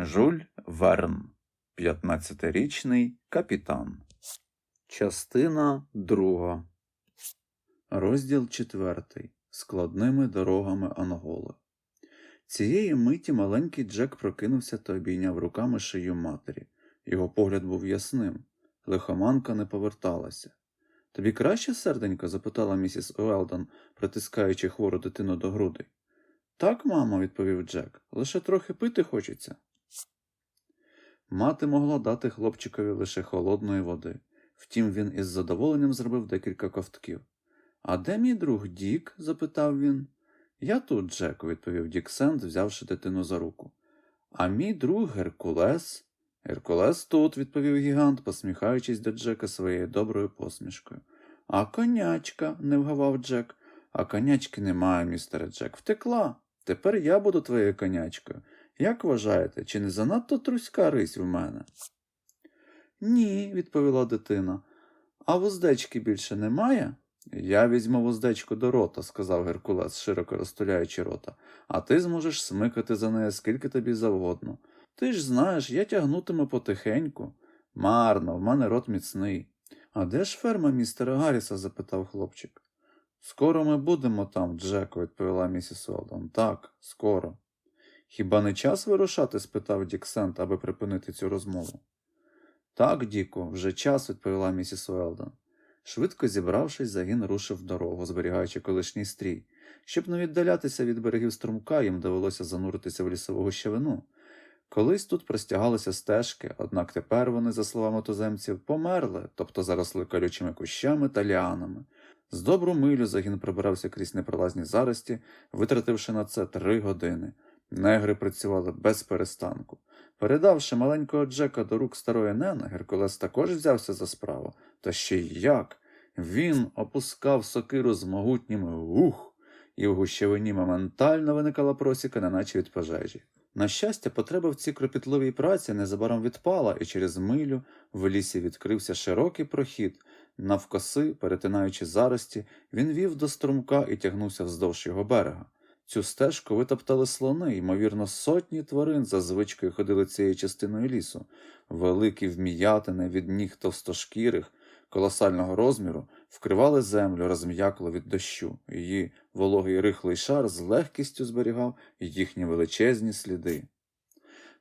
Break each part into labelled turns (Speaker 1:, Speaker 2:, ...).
Speaker 1: Жуль Верн, 15-річний капітан. Частина друга. Розділ четвертий. Складними дорогами Анголи. Цієї миті маленький Джек прокинувся та обійняв руками шию матері. Його погляд був ясним. Лихоманка не поверталася. Тобі краще, серденько? запитала місіс Уелдон, притискаючи хвору дитину до грудей. Так, мамо, відповів Джек, лише трохи пити хочеться. Мати могла дати хлопчикові лише холодної води. Втім, він із задоволенням зробив декілька ковтків. А де мій друг Дік? запитав він. Я тут, Джеку, відповів Дік Сенд, взявши дитину за руку. А мій друг Геркулес. Геркулес тут, відповів гігант, посміхаючись до Джека своєю доброю посмішкою. А конячка, не вгавав Джек. А конячки немає, містере Джек. Втекла. Тепер я буду твоєю конячкою. Як вважаєте, чи не занадто труська рись в мене? Ні, відповіла дитина. А вуздечки більше немає? Я візьму вуздечку до рота, сказав Геркулес, широко розтуляючи рота, а ти зможеш смикати за нею скільки тобі завгодно. Ти ж знаєш, я тягнутиму потихеньку. Марно, в мене рот міцний. А де ж ферма містера Гарріса? запитав хлопчик. Скоро ми будемо там, Джеко, відповіла місіс Уелдон. Так, скоро. Хіба не час вирушати? спитав Дік Сент, аби припинити цю розмову. Так, Діку, вже час, відповіла місіс Уелдон. Швидко зібравшись, загін рушив в дорогу, зберігаючи колишній стрій. Щоб не віддалятися від берегів струмка, їм довелося зануритися в лісову гущавину. Колись тут простягалися стежки, однак тепер вони, за словами туземців, померли, тобто заросли колючими кущами та ліанами. З добру милю загін пробирався крізь непролазні зарості, витративши на це три години. Негри працювали без перестанку. Передавши маленького Джека до рук старої Нена, Геркулес також взявся за справу. Та ще й як? Він опускав сокиру з могутніми ух, і в гущавині моментально виникала просіка, неначе від пожежі. На щастя, потреба в цій кропітливій праці незабаром відпала, і через милю в лісі відкрився широкий прохід. Навкоси, перетинаючи зарості, він вів до струмка і тягнувся вздовж його берега. Цю стежку витоптали слони, ймовірно, сотні тварин за звичкою ходили цією частиною лісу. Великі вміятини від ніг товстошкірих, колосального розміру, вкривали землю, розм'якло від дощу. Її вологий рихлий шар з легкістю зберігав їхні величезні сліди.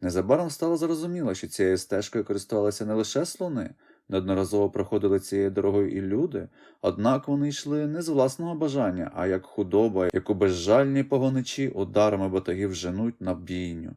Speaker 1: Незабаром стало зрозуміло, що цією стежкою користувалися не лише слони, неодноразово проходили цією дорогою і люди, однак вони йшли не з власного бажання, а як худоба, яку безжальні погоничі ударами батагів женуть на бійню.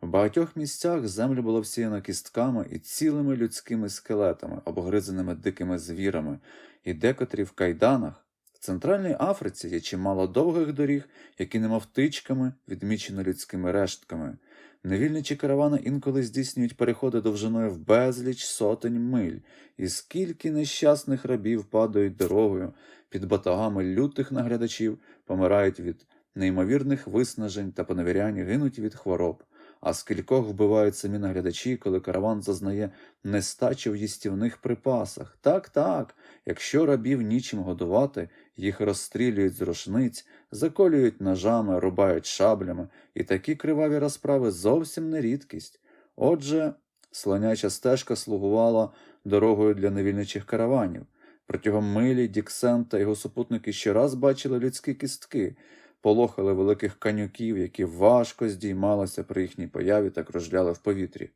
Speaker 1: В багатьох місцях землю було всіяно кістками і цілими людськими скелетами, обгризаними дикими звірами, і декотрі в кайданах. В Центральній Африці є чимало довгих доріг, які немов тичками відмічені людськими рештками. Невільничі каравани інколи здійснюють переходи довжиною в безліч сотень миль, і скільки нещасних рабів падають дорогою під батагами лютих наглядачів, помирають від неймовірних виснажень та поневірянь гинуть від хвороб, а скількох вбивають самі наглядачі, коли караван зазнає нестачі в їстівних припасах. Так, так, якщо рабів нічим годувати, їх розстрілюють з рушниць, заколюють ножами, рубають шаблями, і такі криваві розправи зовсім не рідкість. Отже, слоняча стежка слугувала дорогою для невільничих караванів. Протягом милі Діксен та його супутники щораз бачили людські кістки, полохали великих канюків, які важко здіймалися при їхній появі та кружляли в повітрі.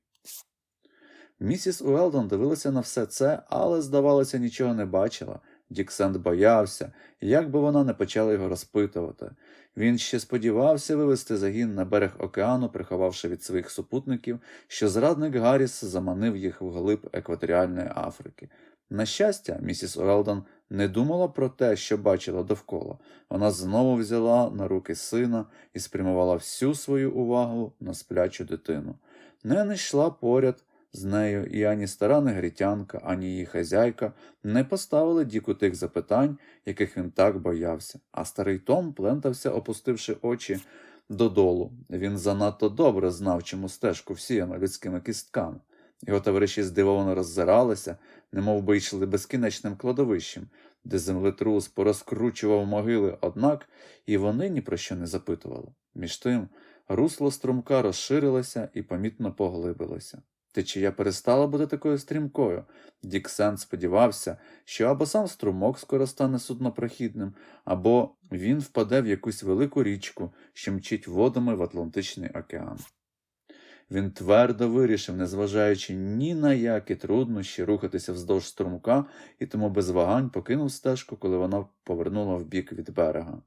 Speaker 1: Місіс Уелдон дивилася на все це, але, здавалося, нічого не бачила. Діксент боявся, як би вона не почала його розпитувати. Він ще сподівався вивести загін на берег океану, приховавши від своїх супутників, що зрадник Гарріс заманив їх вглиб екваторіальної Африки. На щастя, місіс Уелдон не думала про те, що бачила довкола. Вона знову взяла на руки сина і спрямувала всю свою увагу на сплячу дитину. Не йшла поряд з нею, і ані стара негритянка, ані її хазяйка не поставили Діку тих запитань, яких він так боявся. А старий Том плентався, опустивши очі додолу. Він занадто добре знав, чому стежку всіяно людськими кістками. Його товариші здивовано роззиралися, немов би йшли безкінечним кладовищем, де землетрус порозкручував могили, однак і вони ні про що не запитували. Між тим, Русло струмка розширилося і помітно поглибилося. Течія перестала бути такою стрімкою. Діксен сподівався, що або сам струмок скоро стане суднопрохідним, або він впаде в якусь велику річку, що мчить водами в Атлантичний океан. Він твердо вирішив, незважаючи ні на які труднощі, рухатися вздовж струмка і тому без вагань покинув стежку, коли вона повернула в бік від берега.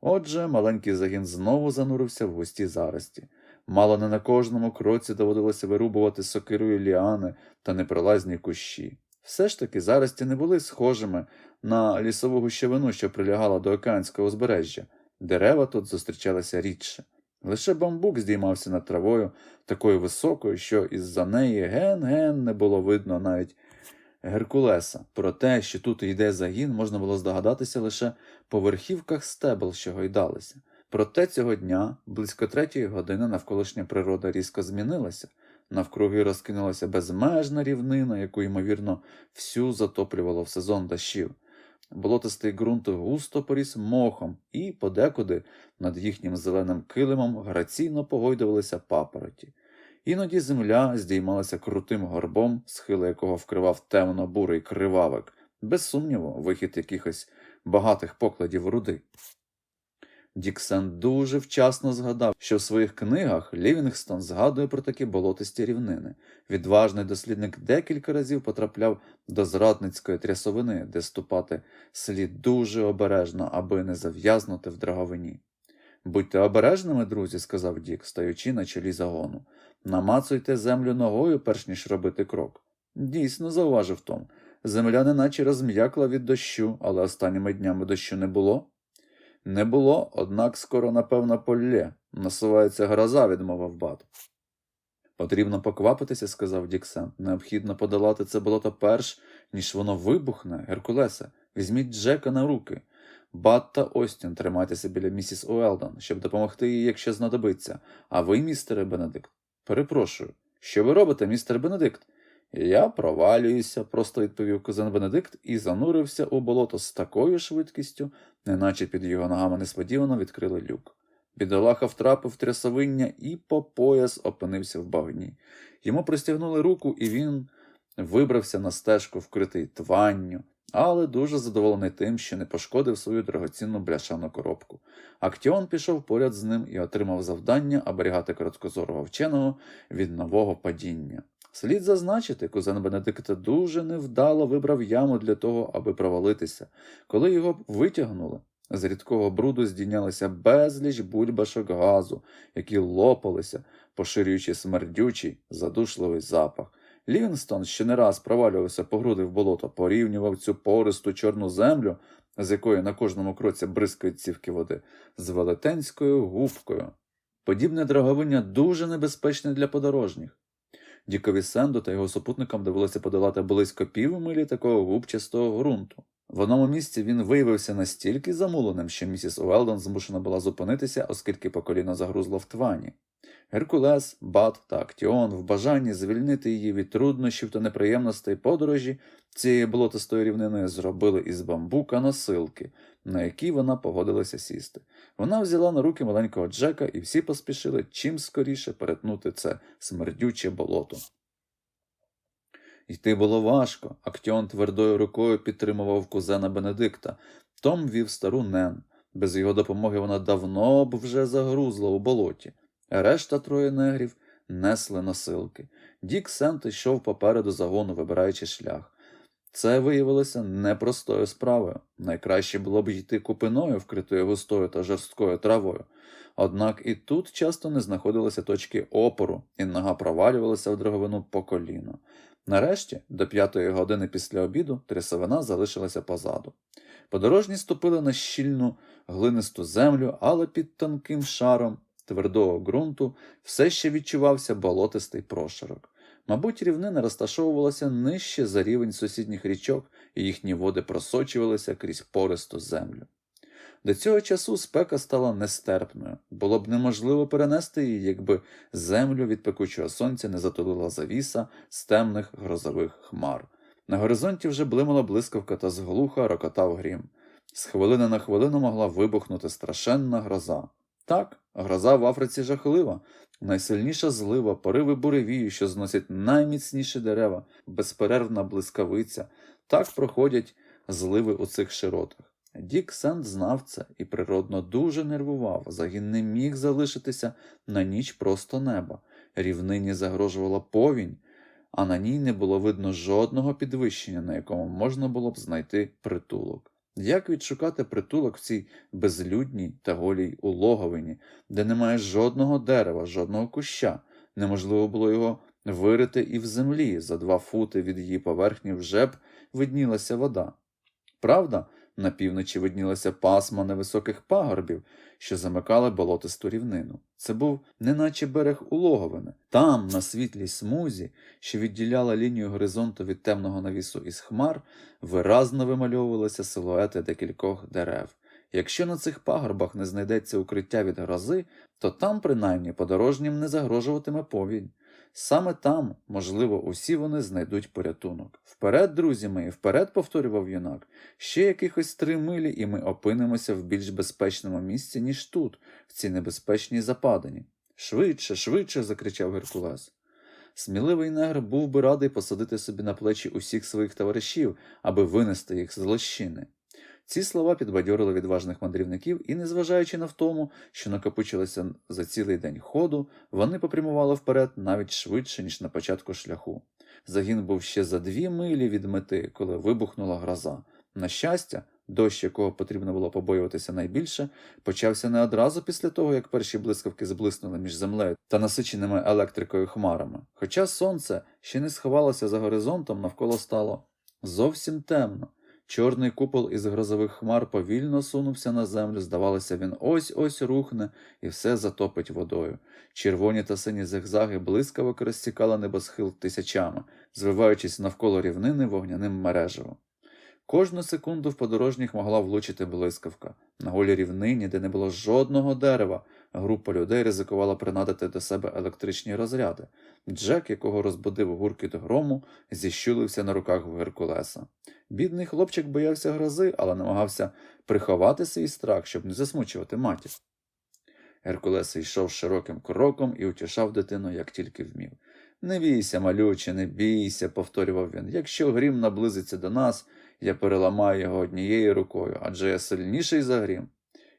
Speaker 1: Отже, маленький загін знову занурився в густі зарості. Мало не на кожному кроці доводилося вирубувати сокирою ліани та непролазні кущі. Все ж таки зарості не були схожими на лісову гущавину, що прилягала до океанського узбережжя. Дерева тут зустрічалися рідше. Лише бамбук здіймався над травою такою високою, що із-за неї ген-ген не було видно навіть Геркулеса. Про те, що тут йде загін, можна було здогадатися лише по верхівках стебел, що гойдалися. Проте цього дня, близько третьої години, навколишня природа різко змінилася. Навкруги розкинулася безмежна рівнина, яку, ймовірно, всю затоплювало в сезон дощів. Болотистий ґрунт густо поріс мохом, і подекуди над їхнім зеленим килимом граційно погойдувалися папороті. Іноді земля здіймалася крутим горбом, схили якого вкривав темно-бурий кривавик, без сумніву, вихід якихось багатих покладів руди. Діксен дуже вчасно згадав, що в своїх книгах Лівінгстон згадує про такі болотисті рівнини. Відважний дослідник декілька разів потрапляв до зрадницької трясовини, де ступати слід дуже обережно, аби не зав'язнути в драговині. Будьте обережними, друзі, сказав Дік, стаючи на чолі загону. Намацуйте землю ногою, перш ніж робити крок. Дійсно, зауважив Том. Земля неначе розм'якла від дощу, але останніми днями дощу не було. Не було, однак скоро, напевно, полє. Насувається гроза, відмовив бат. Потрібно поквапитися, сказав Діксен. Необхідно подолати це болото перш, ніж воно вибухне, Геркулесе. Візьміть Джека на руки. Бат та Остін тримайтеся біля місіс Уелдон, щоб допомогти їй, якщо знадобиться. А ви, містере Бенедикт? Перепрошую. Що ви робите, містер Бенедикт? Я провалююся, просто відповів кузен Бенедикт і занурився у болото з такою швидкістю, неначе під його ногами несподівано відкрили люк. Бідолаха втрапив трясовиння і по пояс опинився в багні. Йому простягнули руку, і він вибрався на стежку, вкритий тванню, але дуже задоволений тим, що не пошкодив свою дорогоцінну бляшану коробку. Актіон пішов поряд з ним і отримав завдання оберігати короткозорого вченого від нового падіння. Слід зазначити, кузен Бенедикта дуже невдало вибрав яму для того, аби провалитися. Коли його витягнули, з рідкого бруду здійнялися безліч бульбашок газу, які лопалися, поширюючи смердючий, задушливий запах. Лівінстон ще не раз провалювався по груди в болото, порівнював цю пористу чорну землю, з якої на кожному кроці бризкають цівки води, з велетенською губкою. Подібне драговиння дуже небезпечне для подорожніх. Дікові Сенду та його супутникам довелося подолати близько півмилі такого губчастого ґрунту. В одному місці він виявився настільки замуленим, що місіс Уелдон змушена була зупинитися, оскільки по коліно загрузло в твані. Геркулес, Бат та Актіон в бажанні звільнити її від труднощів та неприємностей подорожі цієї болотистої рівнини зробили із бамбука носилки, на які вона погодилася сісти. Вона взяла на руки маленького Джека, і всі поспішили чим скоріше перетнути це смердюче болото. Йти було важко. Актіон твердою рукою підтримував кузена Бенедикта. Том вів стару Нен. Без його допомоги вона давно б вже загрузла у болоті. Решта троє негрів несли носилки. Дік Сент йшов попереду загону, вибираючи шлях. Це виявилося непростою справою. Найкраще було б йти купиною, вкритою густою та жорсткою травою. Однак і тут часто не знаходилися точки опору, і нога провалювалася в дроговину по коліно. Нарешті, до п'ятої години після обіду, трясовина залишилася позаду. Подорожні ступили на щільну глинисту землю, але під тонким шаром твердого ґрунту все ще відчувався болотистий прошарок. Мабуть, рівнина розташовувалася нижче за рівень сусідніх річок, і їхні води просочувалися крізь пористу землю. До цього часу спека стала нестерпною. Було б неможливо перенести її, якби землю від пекучого сонця не затулила завіса з темних грозових хмар. На горизонті вже блимала блискавка та зглуха рокотав грім. З хвилини на хвилину могла вибухнути страшенна гроза. Так, гроза в Африці жахлива. Найсильніша злива, пориви буревію, що зносять найміцніші дерева, безперервна блискавиця. Так проходять зливи у цих широтах. Дік Сент знав це і природно дуже нервував. Загін не міг залишитися на ніч просто неба. Рівнині загрожувала повінь, а на ній не було видно жодного підвищення, на якому можна було б знайти притулок. Як відшукати притулок в цій безлюдній та голій улоговині, де немає жодного дерева, жодного куща? Неможливо було його вирити і в землі. За два фути від її поверхні вже б виднілася вода. Правда, на півночі виднілася пасма невисоких пагорбів, що замикали болотисту рівнину. Це був неначе берег улоговини. Там, на світлій смузі, що відділяла лінію горизонту від темного навісу із хмар, виразно вимальовувалися силуети декількох дерев. Якщо на цих пагорбах не знайдеться укриття від грози, то там, принаймні, подорожнім не загрожуватиме повінь. Саме там, можливо, усі вони знайдуть порятунок. Вперед, друзі мої, вперед, повторював юнак. Ще якихось три милі, і ми опинимося в більш безпечному місці, ніж тут, в цій небезпечній западині. Швидше, швидше. закричав Геркулес. Сміливий негр був би радий посадити собі на плечі усіх своїх товаришів, аби винести їх з лощини. Ці слова підбадьорили відважних мандрівників, і, незважаючи на втому, що накопичилося за цілий день ходу, вони попрямували вперед навіть швидше, ніж на початку шляху. Загін був ще за дві милі від мети, коли вибухнула гроза. На щастя, дощ, якого потрібно було побоюватися найбільше, почався не одразу після того, як перші блискавки зблиснули між землею та насиченими електрикою хмарами. Хоча сонце ще не сховалося за горизонтом, навколо стало зовсім темно. Чорний купол із грозових хмар повільно сунувся на землю, здавалося, він ось ось рухне і все затопить водою. Червоні та сині зигзаги блискавок розсікали небосхил тисячами, звиваючись навколо рівнини вогняним мережевом. Кожну секунду в подорожніх могла влучити блискавка. На голій рівнині, де не було жодного дерева, група людей ризикувала принадити до себе електричні розряди. Джек, якого розбудив гуркіт грому, зіщулився на руках Геркулеса. Бідний хлопчик боявся грози, але намагався приховати свій страх, щоб не засмучувати матір. Геркулес йшов широким кроком і утішав дитину, як тільки вмів. Не бійся, малюче, не бійся, повторював він. Якщо грім наблизиться до нас, я переламаю його однією рукою, адже я сильніший за грім.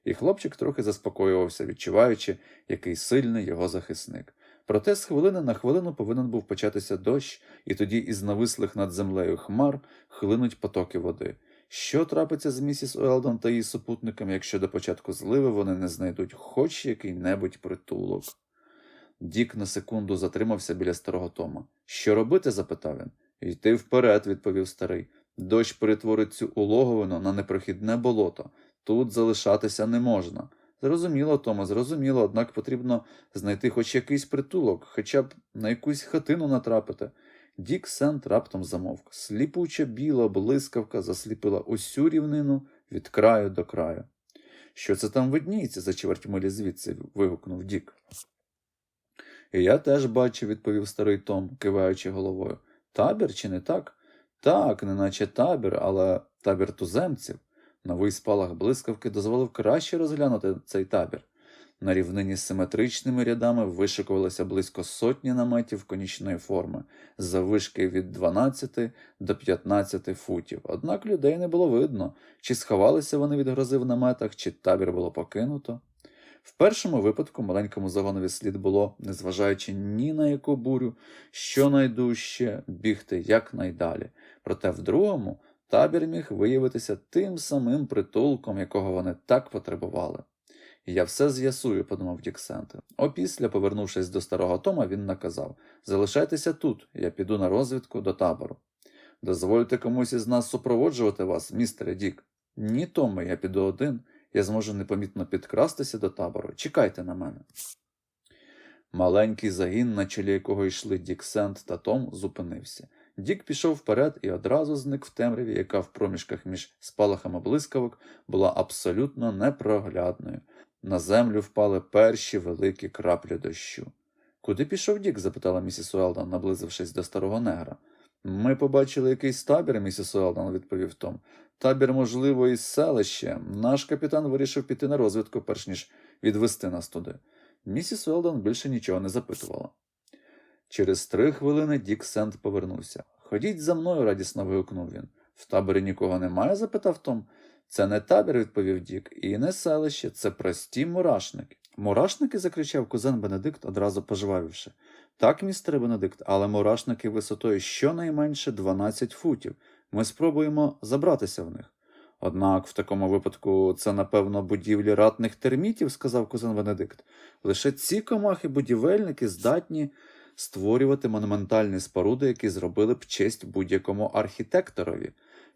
Speaker 1: І хлопчик трохи заспокоювався, відчуваючи, який сильний його захисник. Проте з хвилини на хвилину повинен був початися дощ, і тоді із навислих над землею хмар хлинуть потоки води. Що трапиться з місіс Уелдон та її супутниками, якщо до початку зливи вони не знайдуть хоч який-небудь притулок? Дік на секунду затримався біля старого Тома. Що робити? запитав він. Йти вперед, відповів старий. Дощ перетворить цю улоговину на непрохідне болото. Тут залишатися не можна. Зрозуміло, Тома, зрозуміло, однак потрібно знайти хоч якийсь притулок, хоча б на якусь хатину натрапити. Дік Сент раптом замовк. Сліпуча біла блискавка засліпила усю рівнину від краю до краю. Що це там видніється за чверть милі звідси? вигукнув Дік. І я теж бачу, відповів старий Том, киваючи головою. Табір чи не так? Так, неначе табір, але табір туземців. Новий спалах блискавки дозволив краще розглянути цей табір. На рівнині з симетричними рядами вишикувалося близько сотні наметів конічної форми, заввишки від 12 до 15 футів. Однак людей не було видно, чи сховалися вони від грози в наметах, чи табір було покинуто. В першому випадку маленькому загонові слід було, незважаючи ні на яку бурю, щонайдужче бігти якнайдалі. Проте в другому табір міг виявитися тим самим притулком, якого вони так потребували. Я все з'ясую, подумав Діксент. Опісля, повернувшись до старого Тома, він наказав Залишайтеся тут, я піду на розвідку до табору. Дозвольте комусь із нас супроводжувати вас, містере Дік. Ні, Томе, я піду один, я зможу непомітно підкрастися до табору. Чекайте на мене. Маленький загін, на чолі якого йшли Дік Сент та Том, зупинився. Дік пішов вперед і одразу зник в темряві, яка в проміжках між спалахами блискавок була абсолютно непроглядною. На землю впали перші великі краплі дощу. Куди пішов Дік? запитала місіс Уелдон, наблизившись до старого негра. Ми побачили якийсь табір, місіс Уелдон, відповів Том. Табір, можливо, із селища. Наш капітан вирішив піти на розвідку, перш ніж відвести нас туди. Місіс Уелдон більше нічого не запитувала. Через три хвилини Дік Сент повернувся. Ходіть за мною, радісно вигукнув він. В таборі нікого немає? запитав Том. Це не табір, відповів Дік, і не селище, це прості мурашники. Мурашники? закричав кузен Бенедикт, одразу пожвавівши. Так, містере Бенедикт, але мурашники висотою щонайменше 12 футів. Ми спробуємо забратися в них. Однак в такому випадку це, напевно, будівлі ратних термітів, сказав кузен Бенедикт. Лише ці комахи-будівельники здатні створювати монументальні споруди, які зробили б честь будь-якому архітекторові.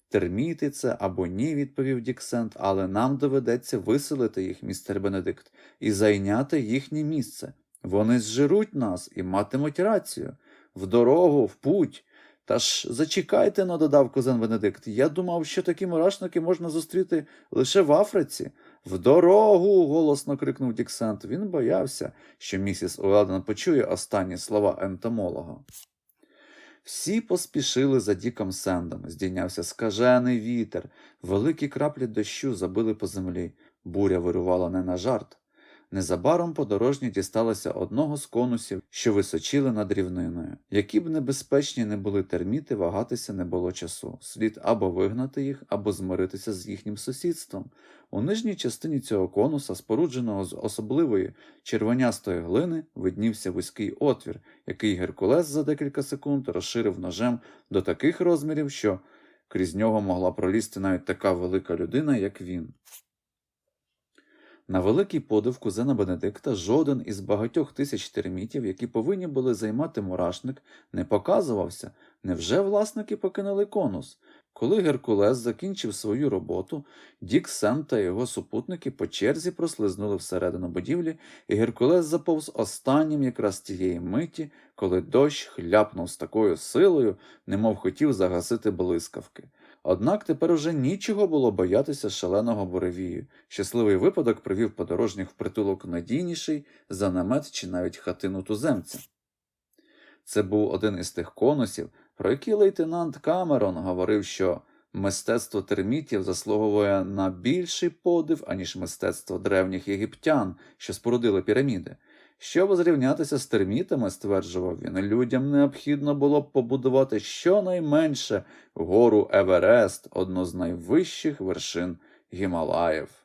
Speaker 1: Терміти це або ні, відповів Діксент, але нам доведеться виселити їх, містер Бенедикт, і зайняти їхнє місце. Вони зжируть нас і матимуть рацію. В дорогу, в путь. Та ж зачекайте, но додав кузен Бенедикт. Я думав, що такі мурашники можна зустріти лише в Африці. В дорогу. голосно крикнув Діксент. Він боявся, що місіс Уелден почує останні слова ентомолога. Всі поспішили за Діком Сендом. Здійнявся скажений вітер. Великі краплі дощу забили по землі. Буря вирувала не на жарт. Незабаром подорожні дісталися одного з конусів, що височили над рівниною. Які б небезпечні не були терміти, вагатися не було часу. Слід або вигнати їх, або змиритися з їхнім сусідством. У нижній частині цього конуса, спорудженого з особливої червонястої глини, виднівся вузький отвір, який Геркулес за декілька секунд розширив ножем до таких розмірів, що крізь нього могла пролізти навіть така велика людина, як він. На великий подив кузена Бенедикта жоден із багатьох тисяч термітів, які повинні були займати мурашник, не показувався. Невже власники покинули конус? Коли Геркулес закінчив свою роботу, Дік Сен та його супутники по черзі прослизнули всередину будівлі, і Геркулес заповз останнім якраз тієї миті, коли дощ хляпнув з такою силою, немов хотів загасити блискавки. Однак тепер уже нічого було боятися шаленого буревію. Щасливий випадок привів подорожніх в притулок надійніший за намет чи навіть хатину туземця. Це був один із тих конусів, про які лейтенант Камерон говорив, що мистецтво термітів заслуговує на більший подив, аніж мистецтво древніх єгиптян, що спорудили піраміди. Щоб зрівнятися з термітами, стверджував він, людям необхідно було б побудувати щонайменше гору Еверест, одну з найвищих вершин Гімалаїв.